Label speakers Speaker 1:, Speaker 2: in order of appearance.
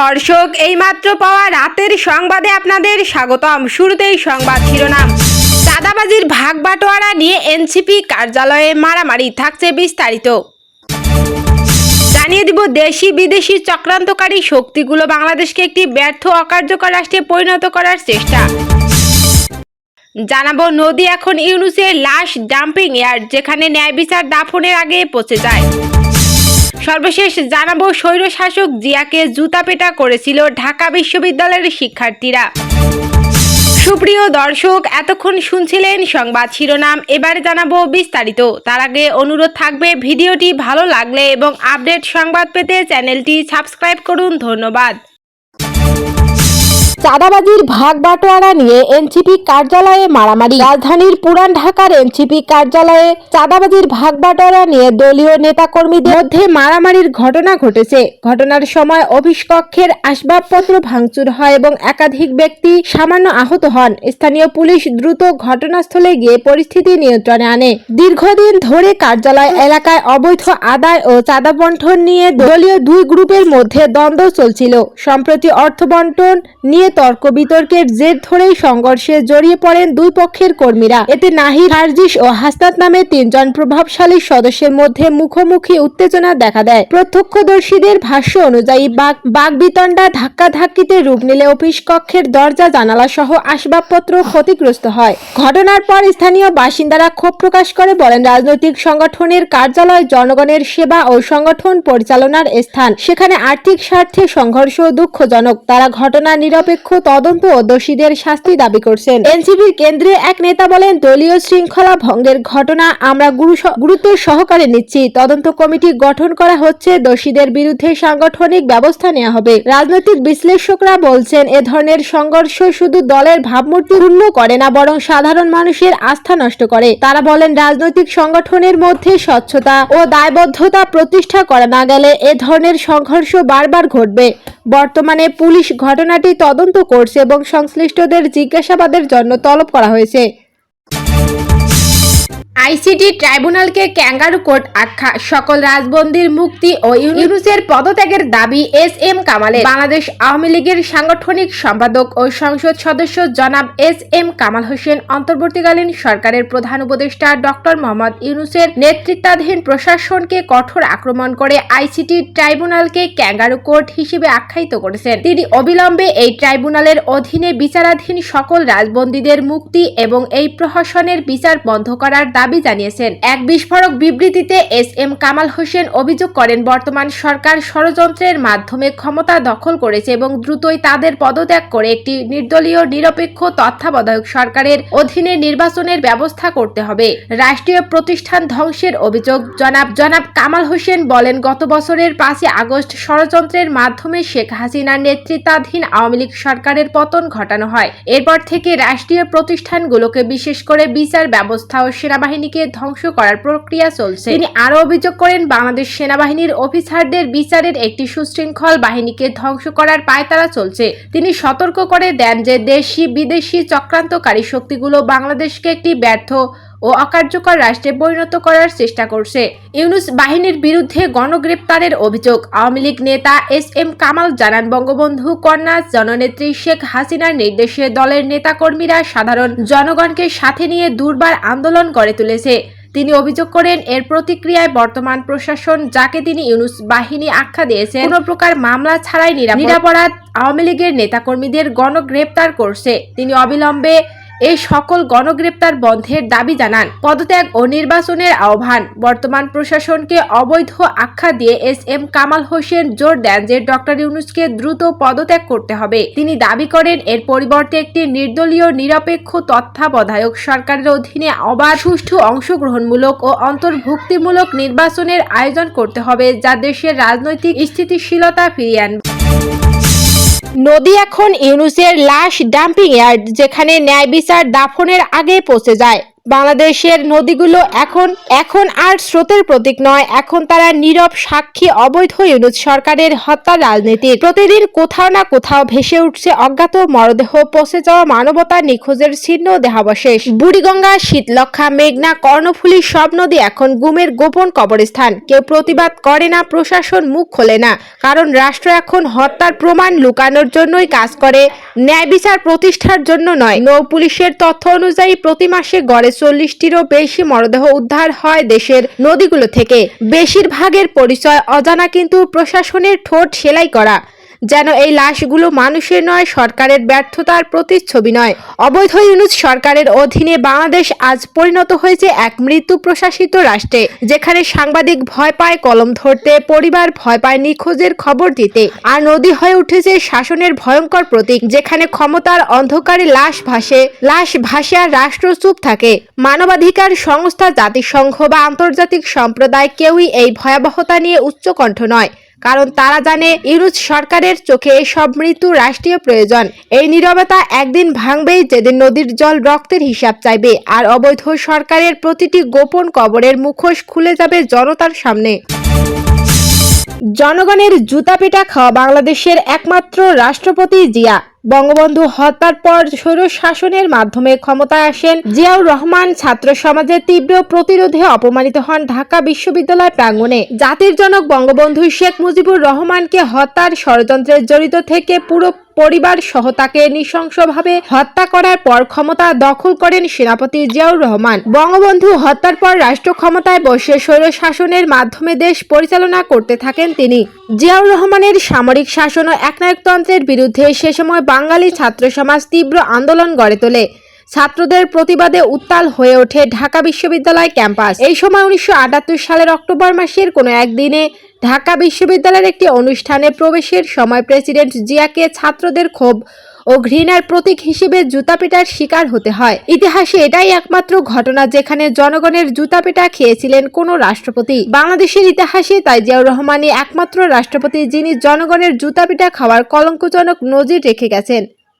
Speaker 1: দর্শক, এইমাত্র পাওয়া রাতের সংবাদে আপনাদের স্বাগতম। শুরুতেই সংবাদ শিরোনাম। চাঁদাবাজির ভাগ বাটোয়ারা নিয়ে এনসিপি কার্যালয়ে মারামারি থাকছে বিস্তারিত। জানিয়ে দিব দেশি বিদেশি চক্রান্তকারী শক্তিগুলো বাংলাদেশকে একটি ব্যর্থ, অকার্যকর রাষ্ট্রে পরিণত করার চেষ্টা। জানাব, নদী এখন ইউনুসের লাশ ডাম্পিং ইয়ার্ড, যেখানে ন্যায় বিচার দাফনের আগে পচে যায়। সর্বশেষ জানাব স্বৈরশাসক জিয়াকে জুতাপেটা করেছিল ঢাকা বিশ্ববিদ্যালয়ের শিক্ষার্থীরা। সুপ্রিয় দর্শক, এতক্ষণ শুনছিলেন সংবাদ শিরোনাম। এবারে জানাব বিস্তারিত। তার আগে অনুরোধ থাকবে, ভিডিওটি ভালো লাগলে এবং আপডেট সংবাদ পেতে চ্যানেলটি সাবস্ক্রাইব করুন। ধন্যবাদ। চাঁদাবাজির ভাগ বাটোয়ারা নিয়ে এনসিপি কার্যালয়ে মারামারি। রাজধানীর পুরান ঢাকার এনসিপি কার্যালয়ে চাঁদাবাজির ভাগ বাটোয়ারা নিয়ে দলীয় নেতাকর্মীদের মধ্যে মারামারির ঘটনা ঘটেছে। ঘটনার সময় অফিস কক্ষের আসবাবপত্র ভাঙচুর হয় এবং একাধিক ব্যক্তি সামান্য আহত হন। স্থানীয় পুলিশ দ্রুত ঘটনাস্থলে গিয়ে পরিস্থিতি নিয়ন্ত্রণে আনে। দীর্ঘদিন ধরে কার্যালয় এলাকায় অবৈধ আদায় ও চাঁদা বন্টন নিয়ে দলীয় দুই গ্রুপের মধ্যে দ্বন্দ্ব চলছিল। সম্প্রতি অর্থ বন্টন নিয়ে তর্ক বিতর্কের জের ধরেই সংঘর্ষে জড়িয়ে পড়েন দুই পক্ষের কর্মীরা। এতে নাহির হারজিস ও হাসনাত নামে তিনজন প্রভাবশালী সদস্যের মধ্যে মুখোমুখি উত্তেজনা দেখা দেয়। প্রত্যক্ষদর্শীদের ভাষ্য অনুযায়ী বাক বাগবিতণ্ডা ধাক্কাধাক্কিতে রূপ নিলে অফিস কক্ষের দরজা জানালা সহ আসবাবপত্র ক্ষতিগ্রস্ত হয়। ঘটনার পর স্থানীয় বাসিন্দারা ক্ষোভ প্রকাশ করে বলেন, রাজনৈতিক সংগঠনের কার্যালয় জনগণের সেবা ও সংগঠন পরিচালনার স্থান। সেখানে আর্থিক স্বার্থে সংঘর্ষ দুঃখজনক। তারা ঘটনা নিরপেক্ষ তদন্ত ও দোষীদের শাস্তি দাবি করছেন। এনসিপির কেন্দ্রীয় এক নেতা বলেন, দলীয় শৃঙ্খলা ভঙ্গের ঘটনা আমরা গুরুত্ব সহকারে নিচ্ছি। তদন্ত কমিটি গঠন করা হচ্ছে, দোষীদের বিরুদ্ধে সাংগঠনিক ব্যবস্থা নেওয়া হবে। রাজনৈতিক বিশ্লেষকরা বলছেন, এ ধরনের সংঘর্ষ শুধু দলের ভাবমূর্তি পূর্ণ করে না, বরং সাধারণ মানুষের আস্থা নষ্ট করে। তারা বলেন, রাজনৈতিক সংগঠনের মধ্যে স্বচ্ছতা ও দায়বদ্ধতা প্রতিষ্ঠা করা না গেলে এ ধরনের সংঘর্ষ বারবার ঘটবে। বর্তমানে পুলিশ ঘটনাটি তদন্ত করছে এবং সংশ্লিষ্টদের জিজ্ঞাসাবাদের জন্য তলব করা হয়েছে। আইসিটি ট্রাইব্যুনালকে ক্যাঙ্গারু কোর্ট আখ্যা। সকল রাজবন্দির মুক্তি ও ইউনুসের পদত্যাগের দাবি এস এম কামালের। বাংলাদেশ আওয়ামী লীগের সাংগঠনিক সম্পাদক ও সংসদ সদস্য জনাব এস এম কামাল হোসেন অন্তর্বর্তীকালীন সরকারের প্রধান উপদেষ্টা ডক্টর মোহাম্মদ ইউনুসের নেতৃত্বাধীন প্রশাসনকে কঠোর আক্রমণ করে আইসিটি ট্রাইব্যুনালকে ক্যাঙ্গারু কোর্ট হিসেবে আখ্যায়িত করেছেন। তিনি অবিলম্বে এই ট্রাইব্যুনালের অধীনে বিচারাধীন সকল রাজবন্দীদের মুক্তি এবং এই প্রহসনের বিচার বন্ধ করার দাবি জানিয়েছেন। এক বিস্ফোরক বিবৃতিতে এস এম কামাল হোসেন অভিযোগ করেন, বর্তমান সরকার ষড়যন্ত্রের মাধ্যমে ক্ষমতা দখল করেছে এবং দ্রুতই তাদের পদত্যাগ করে একটি নির্দলীয়, নিরপেক্ষ, তত্ত্বাবধায়ক সরকারের অধীনে নির্বাচনের ব্যবস্থা করতে হবে। রাষ্ট্রীয় প্রতিষ্ঠান ধ্বংসের অভিযোগ। জনাব জনাব কামাল হোসেন বলেন, গত বছরের পাঁচই আগস্ট ষড়যন্ত্রের মাধ্যমে শেখ হাসিনার নেতৃত্বাধীন আওয়ামী লীগ সরকারের পতন ঘটানো হয়। এরপর থেকে রাষ্ট্রীয় প্রতিষ্ঠানগুলোকে বিশেষ করে বিচার ব্যবস্থা ও সেনাবাহিনীকে ধ্বংস করার প্রক্রিয়া চলছে। তিনি আরও অভিযোগ করেন, বাংলাদেশ সেনাবাহিনীর অফিসারদের বিচারের একটি সুশৃঙ্খল বাহিনীকে ধ্বংস করার পায়তারা চলছে। তিনি সতর্ক করে দেন যে দেশি বিদেশি চক্রান্তকারী শক্তিগুলো বাংলাদেশকে একটি ব্যর্থ ও অকার্যকর রাষ্ট্রে পরিণত করার চেষ্টা করছে। ইউনুস বাহিনীর বিরুদ্ধে গণগ্রেপ্তারের অভিযোগ। আওয়ামী লীগ নেতা এস এম কামাল জানান, বঙ্গবন্ধু কন্যা জননেত্রী শেখ হাসিনার নির্দেশে দলের নেতাকর্মীরা সাধারণ জনগণকে সাথে নিয়ে দুর্বার আন্দোলন গড়ে তুলেছে। তিনি অভিযোগ করেন, এর প্রতিক্রিয়ায় বর্তমান প্রশাসন যাকে তিনি ইউনুস বাহিনী আখ্যা দিয়েছেন, কোনো প্রকার মামলা ছাড়াই নিরাপ- নিরাপরাধ আওয়ামী লীগের নেতাকর্মীদের গণগ্রেপ্তার করছে। তিনি অবিলম্বে এই সকল গণগ্রেপ্তার বন্ধের দাবি জানান। পদত্যাগ ও নির্বাচনের আহ্বান। বর্তমান প্রশাসনকে অবৈধ আখ্যা দিয়ে এস এম কামাল হোসেন জোর দেন যে ডক্টর ইউনুসকে দ্রুত পদত্যাগ করতে হবে। তিনি দাবি করেন, এর পরিবর্তে একটি নির্দলীয়, নিরপেক্ষ তত্ত্বাবধায়ক সরকারের অধীনে অবাধ সুষ্ঠু অংশগ্রহণমূলক ও অন্তর্ভুক্তিমূলক নির্বাচনের আয়োজন করতে হবে, যা দেশের রাজনৈতিক স্থিতিশীলতা ফিরিয়ে আনবে। নদী এখন ইউনুসের লাশ ডাম্পিং ইয়ার্ড যেখানে ন্যায় বিচার দাফনের আগে পৌঁছে যায়। বাংলাদেশের নদীগুলো এখন এখন আর স্রোতের প্রতীক নয়, এখন তারা নীরব সাক্ষী অবৈধ ইউনুস সরকারের হত্যা রাজনীতির। প্রতিদিন কোথাও না কোথাও ভেসে উঠছে অজ্ঞাত মরদেহ, পচে যাওয়া মানবতা নিখোঁজের ছিন্ন দেহাবশেষ। বুড়িগঙ্গা শীতলক্ষা মেঘনা, কর্ণফুলী সব নদী এখন গুমের গোপন কবরস্থান। কেউ প্রতিবাদ করে না, প্রশাসন মুখ খোলে না। কারণ রাষ্ট্র এখন হত্যার প্রমাণ লুকানোর জন্যই কাজ করে ন্যায় বিচার প্রতিষ্ঠার জন্য নয়। নৌ পুলিশের তথ্য অনুযায়ী প্রতি মাসে গড়ে চল্লিশটিরও বেশি মরদেহ উদ্ধার হয় দেশের নদীগুলো থেকে। বেশিরভাগের পরিচয় অজানা, কিন্তু প্রশাসনের ঠোঁট সেলাই করা। যেন এই লাশগুলো মানুষের নয়, সরকারের ব্যর্থতার প্রতিচ্ছবি নয়। অবৈধ ইউনুস সরকারের অধীনে বাংলাদেশ আজ পরিণত হয়েছে এক মৃত্যু প্রশাসিত রাষ্ট্রে, যেখানে সাংবাদিক ভয় পায়, কলম ধরতে, পরিবার ভয় পায় নিখোঁজের খবর দিতে। আর নদী হয়ে উঠেছে শাসনের ভয়ঙ্কর প্রতীক, যেখানে ক্ষমতার অন্ধকারে লাশ ভাসে লাশ ভাসে আর রাষ্ট্র চুপ থাকে। মানবাধিকার সংস্থা, জাতিসংঘ বা আন্তর্জাতিক সম্প্রদায় কেউই এই ভয়াবহতা নিয়ে উচ্চকণ্ঠ নয়। কারণ তারা জানে ইউনুস সরকারের চোখে সব মৃত্যু রাষ্ট্রীয় প্রয়োজন। এই নীরবতা একদিন ভাঙবেই যেদিন নদীর জল রক্তের হিসাব চাইবে, আর অবৈধ সরকারের প্রতিটি গোপন কবরের মুখোশ খুলে যাবে জনতার সামনে। জনগণের জুতা পিটা খাওয়া বাংলাদেশের একমাত্র রাষ্ট্রপতি জিয়া। বঙ্গবন্ধু হত্যার পর স্বৈর শাসনের মাধ্যমে ক্ষমতায় আসেন জিয়াউর রহমান। ছাত্র সমাজের তীব্র প্রতিরোধে অপমানিত হন ঢাকা বিশ্ববিদ্যালয় প্রাঙ্গনে জাতির জনক বঙ্গবন্ধু শেখ মুজিবুর রহমানকে হত্যার ষড়যন্ত্রের জড়িত থেকে পুরো পরিবার সহ তাকে নৃশংসভাবে হত্যা করার পর ক্ষমতা দখল করেন সেনাপতি জিয়াউর রহমান। বঙ্গবন্ধু হত্যার পর রাষ্ট্র ক্ষমতায় বসে স্বৈর শাসনের মাধ্যমে দেশ পরিচালনা করতে থাকেন তিনি। জিয়াউর রহমানের সামরিক শাসন ও একনায়কতন্ত্রের বিরুদ্ধে সে সময় বাঙালি ছাত্র সমাজ তীব্র আন্দোলন গড়ে তোলে। ছাত্রদের প্রতিবাদে উত্তাল হয়ে ওঠে ঢাকা বিশ্ববিদ্যালয় ক্যাম্পাস। এই সময় উনিশশো আটাত্তর সালের অক্টোবর মাসের কোনো একদিনে ঢাকা বিশ্ববিদ্যালয়ের একটি অনুষ্ঠানে প্রবেশের সময় প্রেসিডেন্ট জিয়াকে ছাত্রদের ক্ষোভ ও ঘৃণার প্রতীক হিসেবে জুতা পেটার শিকার হতে হয়। ইতিহাসে এটাই একমাত্র ঘটনা যেখানে জনগণের জুতা পেটা খেয়েছিলেন কোনো রাষ্ট্রপতি। বাংলাদেশের ইতিহাসে তাই জিয়াউর রহমানই একমাত্র রাষ্ট্রপতি যিনি জনগণের জুতা পেটা খাওয়ার কলঙ্কজনক নজির রেখে গেছেন।